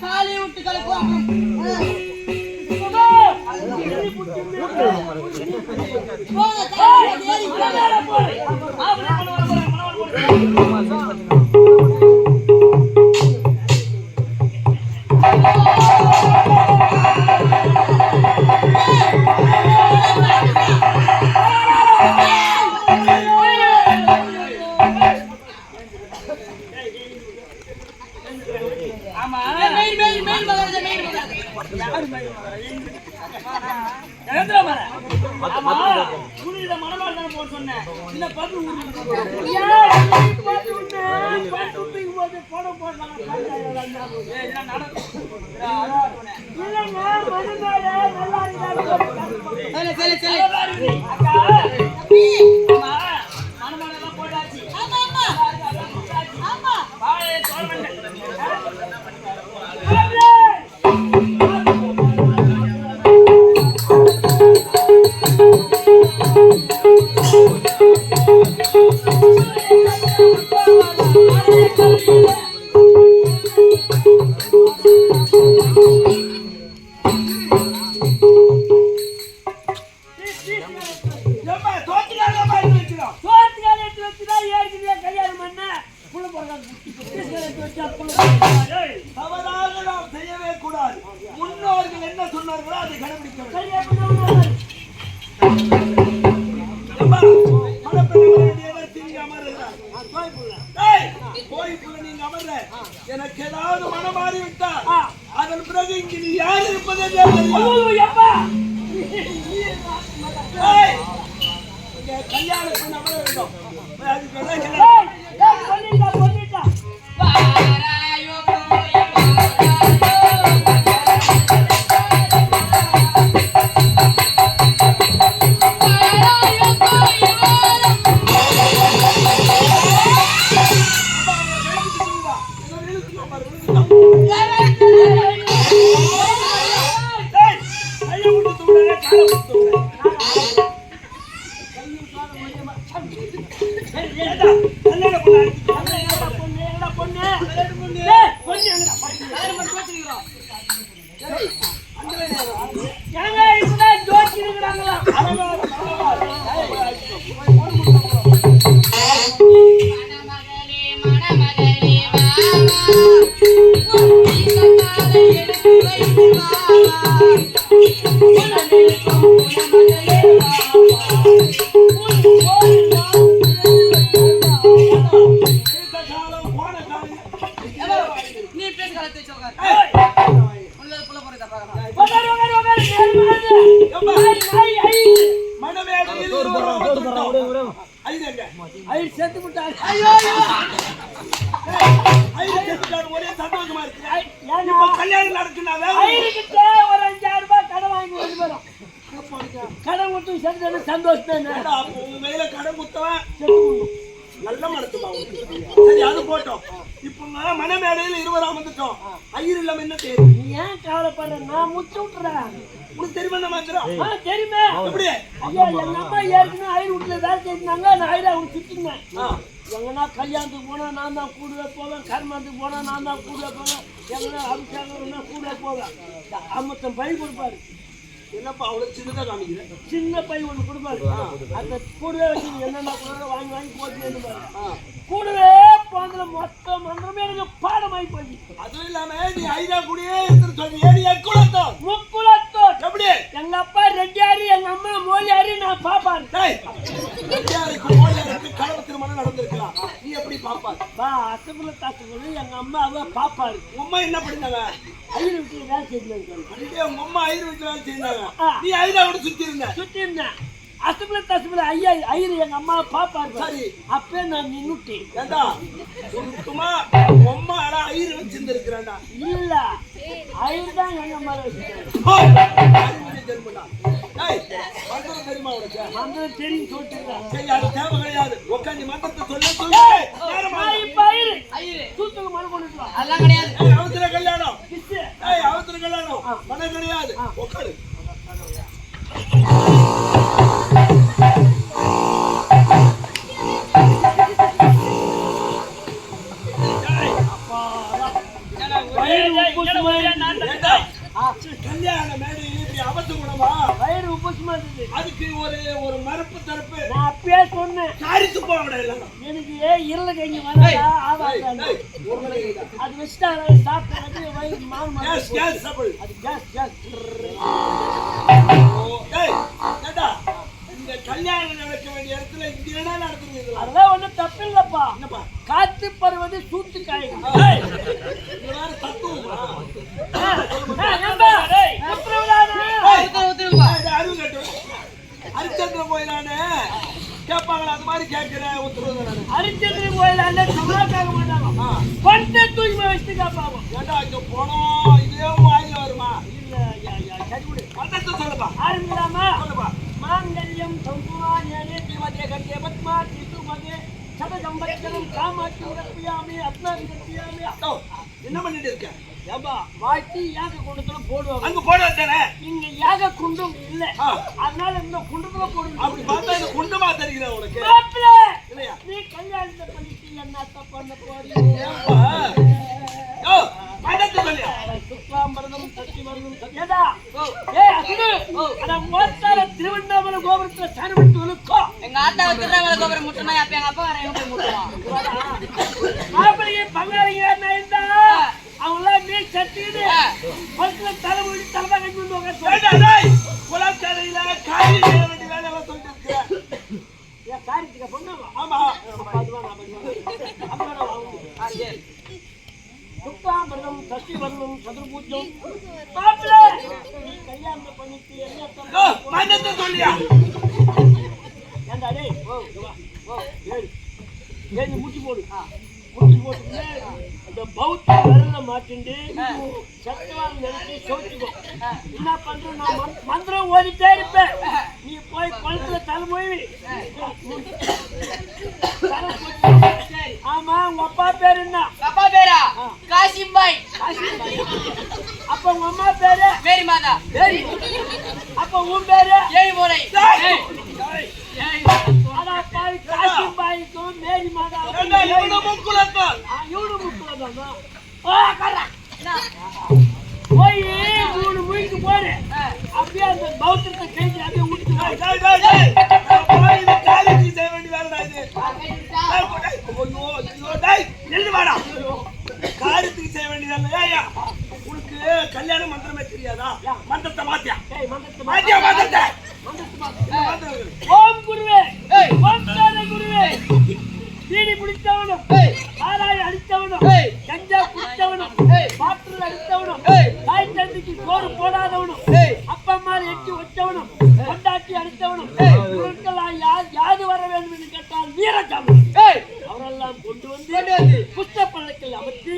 காலை விட்டு கலக்குவாங்க போங்க பட்டு தூக்கி போட்டு போட போடுறாங்க. இல்லைங்க, நல்லா இருந்தாலும் ஏற்கனவே கல்யாணம் பண்ண. புள்ள தவறாக நாம் செய்யவே கூடாது. முன்னோர்கள் என்ன சொன்னார்களோ அதை கடைபிடிக்க பண்ண. எனக்கு ஏதாவது மனம் மாறி விட்டால் ஆ. அதன் பிறகு இங்கு நீ யார் இருப்பதே தெரியாது. ஐயோ, எப்பா? ஏய், இங்க கல்யாண பெண் அமர வேண்டும். அதுக்கு Thank you. அமர்ந்துட்டோம். ஐந்து எங்க? ஐ, செத்து விட்டாரு. ஐயோ ஐயோ ஐந்து செத்துட்டாரு, ஒரே சந்தோஷமா இருக்கு. கல்யாணம் நடக்குன்னா வேலை ஐயர்கிட்ட ஒரு அஞ்சாயிரம் ரூபாய் கடன் வாங்கி ரெண்டு பேரும். கடன் கொடுத்து செத்து சந்தோஷம் கையில கடன் விடணும். நல்ல மனசுமா. சரி அது போட்டோம். இப்ப நான் மணமேடையில் இருவர் அமர்ந்துட்டோம் ஐயர் இல்லாம என்ன செய்யுது நீ ஏன் கவலைப்படுற? நான் முச்சு விட்டுறேன். உனக்கு தெரியுமா ஆ, தெரியுமே. எப்படி? எங்க அம்மா ஏற்கனவே ஐயர் வீட்டுல வேலை செஞ்சாங்க. நான் ஐயர் அவங்க சுத்தினேன் எங்கன்னா கல்யாணத்துக்கு போனா நான் தான் கூடவே போவேன். கர்மத்துக்கு போனா நான் தான் கூடவே போவேன். எங்கன்னா அபிஷேகம் கூட போவேன். அம்மத்தன் பை கொடுப்பாரு. என்னப்பா அவ்வளவு சின்னதா காமிக்கிறேன் சின்ன பை ஒன்று கொடுப்பாரு. அந்த கூடவே வச்சு நீ என்னென்ன கூட வாங்கி வாங்கி போட்டு கூடவே போனதுல மொத்த மந்திரமே எனக்கு பாடமாயி போய் அதுவும் இல்லாம நீ ஐயா கூடயே இருந்து சொல்றியே நீ எக்குலத்தம் முக்குலத்தோர் எப்படி எங்க அப்பா ரெட்டியாரு எங்க அம்மா மோலியாரு நான் பாப்பாரு. டேய், ரெட்டியாருக்கு மோடியாருக்கு கலவு திருமணம் நடந்திருக்கலாம் நீ எப்படி பாப்பா பா அசப்புல தாக்குறது எங்க அம்மா அவ பாப்பாரு. உங்க அம்மா என்ன பண்ணாங்க ஐயர் வீட்டுல வேலை செஞ்சாங்க உங்க அம்மா ஐயர் வீட்டுல வேலை செஞ்சாங்க. நீ ஐயாவோட சுத்தி இருந்த. சுத்தி இருந்தேன் அசப்புல தசப்புல ஐயா ஐயர் எங்க அம்மா பாப்பாரு சரி. அப்பே நான் நின்னுட்டேன். ஏண்டா சுத்தமா ஆனா ஐயர் வச்சிருந்திருக்கிறாண்டா? இல்ல ஐயர் தான் எங்க அம்மா வச்சுட்டாரு மந்திரம் தெரியுமா உனக்கு மந்திரம் தெரியும் சொல்லிட்டு சரி அது தேவை கிடையாது உட்காந்து மந்திரத்தை சொல்ல சொல்லு மனு அதெல்லாம் கிடையாது அவசர கல்யாணம். அவசர கல்யாணம் கிடையாது உட்காரு ஒரு மறுப்பு தரப்பு. நான் அப்பயே சொன்னேன். போக எல்லாரும் எனக்கு இருள கஞ்சி வரா ஆவாது டேய், ஒரு மணிக்கு தான். அது வச்சுட்டா சாப்பிட்டு வயிறு மாவு கேஸ் கேஸ் சாப்பிடு அது கேஸ் கேஸ் டேய், இந்த கல்யாணம் நடக்க வேண்டிய இடத்துல இங்க என்ன நடக்குது? அதெல்லாம் ஒண்ணும் தப்பு இல்லப்பா என்னப்பா? காத்து பருவது சூத்து காய் தத்துவமா? உத்தரவு, உத்தரவுப்பா. ஏய், இது அறிவு கெட்டவன். ஹரிச்சந்திர கோயிலானே கேட்பாங்களா அந்த மாதிரி கேட்கிறேன் உத்தரவு. அரிச்சந்திரி கோயிலாண்ட சமாக்காக மாட்டாங்க. ஆ, பண்டை தூய்மை வச்சுட்டு காப்பாங்க ஏண்டா இங்க போனோம் இதே வாயில வருமா? இல்ல சரி விடு. பட்டத்தை சொல்லுப்பா. ஆரம்பிக்கலாமா? சொல்லுப்பா. மாங்கல்யம் சம்பூர்ணானே திவதே கண்டே பத்மா சிசுமதே சதசம்பத்சரம் காமாட்சி உரப்பியாமி அத்னாதி கட்டியாமி ஓ, என்ன பண்ணிட்டு இருக்க? ஏப்பா யாக குண்டத்துல போடுவாங்க. அங்க தானே? இங்க யாக குண்டும் இல்ல. அதனால இந்த குண்டத்துல அப்படி பார்த்தா இது குண்டமா தெரியுதா உனக்கு? மாப்பிள்ளை, இல்லையா? நீ கல்யாணத்தை பண்ணிட்டு என்னத்த பண்ண திருவண்ணாமலை கோபுரத்துல சரவட்டு விழுக்கோ எங்க ஆத்தா திருநெல்வேலி கோபுரம் முட்டனா அப்ப எங்க அப்பா வரேன் பங்காளிங்க என்ன அவங்களாம் நீ சட்டிடு பக்கத்துல தலை மூடி தலை கட்டி வந்து உட்காந்து காய் செய்ய வேண்டிய வேலையெல்லாம் சொல்லிட்டு இருக்கிற. ஏன் காரியத்துக்கு ஆமா. சத்தியவரதம் சதுர்பூஜம். மாப்பிள்ளை! நீ கல்யாணம் பண்ணிட்டு என்ன சொல்லியா? ஏண்டா டேய் ஓ ஓ முட்டி போடு. முட்டி போட்டு பௌத்த விரல மாட்டிண்டு. சத்தவால் நினைச்சு சோச்சிக்கோ என்ன பண்ற நான் மந்த்- மந்திரம் ஓடிட்டே இருப்பேன். நீ போய் குளத்துல தலைமொழி ஆமா உங்க அப்பா பேரு என்ன? அப்பா பேரா? காசிம்பாய். அப்ப உங்க அம்மா பேரு? மேரி மாதா. அப்ப உன் பேரு? ஏழு முறை அடா மேரி மாதா ஏண்டா, இவனை முக்குலத்தான். இவனு முக்கியதானா ஆ கரா போய் மூணு போறே அப்படியே அந்த பௌத்தத்தை அப்படியே செய்ய வேண்டிய வேலைடா இது. வாடா. காரியத்துக்கு செய்ய வேண்டிய வேலை. ஏய்யா, உனக்கு கல்யாண மந்திரமே தெரியாதா மந்திரத்தை மாத்தியா டேய் மந்தத்தை மாத்தியா மந்திரத்தை மந்தத்தை மாத்து. பீடி பிடித்தவனும் ஆராய் அடித்தவனும் கஞ்சா குடித்தவனும் பாட்டில் அடித்தவனும் தாய் தந்தைக்கு சோறு போடாதவனும் அப்பா அம்மா எட்டி வச்சவனும் கொண்டாட்டி அடித்தவனும் யார் யாது வர வேண்டும் என்று கேட்டால் வீரஜாமி அவரெல்லாம் கொண்டு வந்து புஷ்ட பள்ளக்கில் அமர்த்தி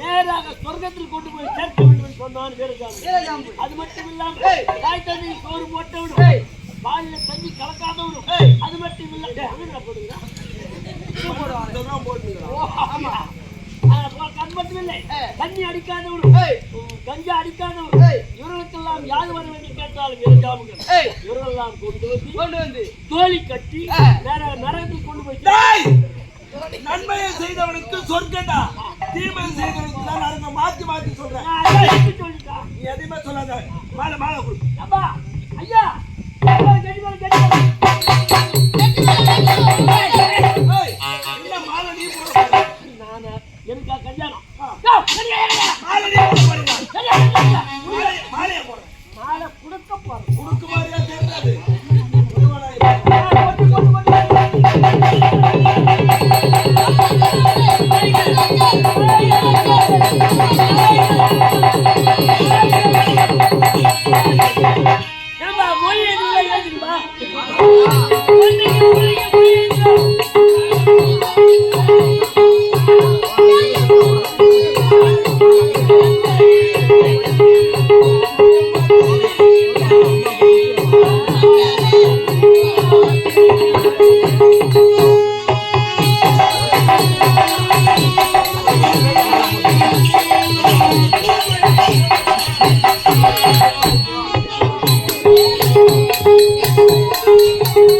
நேராக சொர்க்கத்தில் கொண்டு போய் சேர்க்க வேண்டும் என்று சொன்னான் வீரஜாமி அது மட்டும் இல்லாமல் தாய் தந்தை சோறு போட்டவனும் பாலில தண்ணி கலக்காதவனும் அது மட்டும் இல்ல டேய், தண்ணி அடிக்காதவனும் உம், கஞ்சா அடிக்காதவனும் இவர்களுக்கெல்லாம் யாது வர வேண்டும் கேட்டால் வீரஜாமுகள் இவரெல்லாம் கொண்டு வந்து கொண்டு வந்து தோழி கட்டி வேற நரகத்துக்கு கொண்டு போய் டேய், நன்மையை செய்தவனுக்கு சொர்க்கடா தீமையை செய்தவனுக்கு தான் நரகம் மாத்தி மாத்தி சொல்றேன். சொல்லிட்டா நீ எதையுமே சொல்லாத. மாலை மாலை கொடு. Thank you.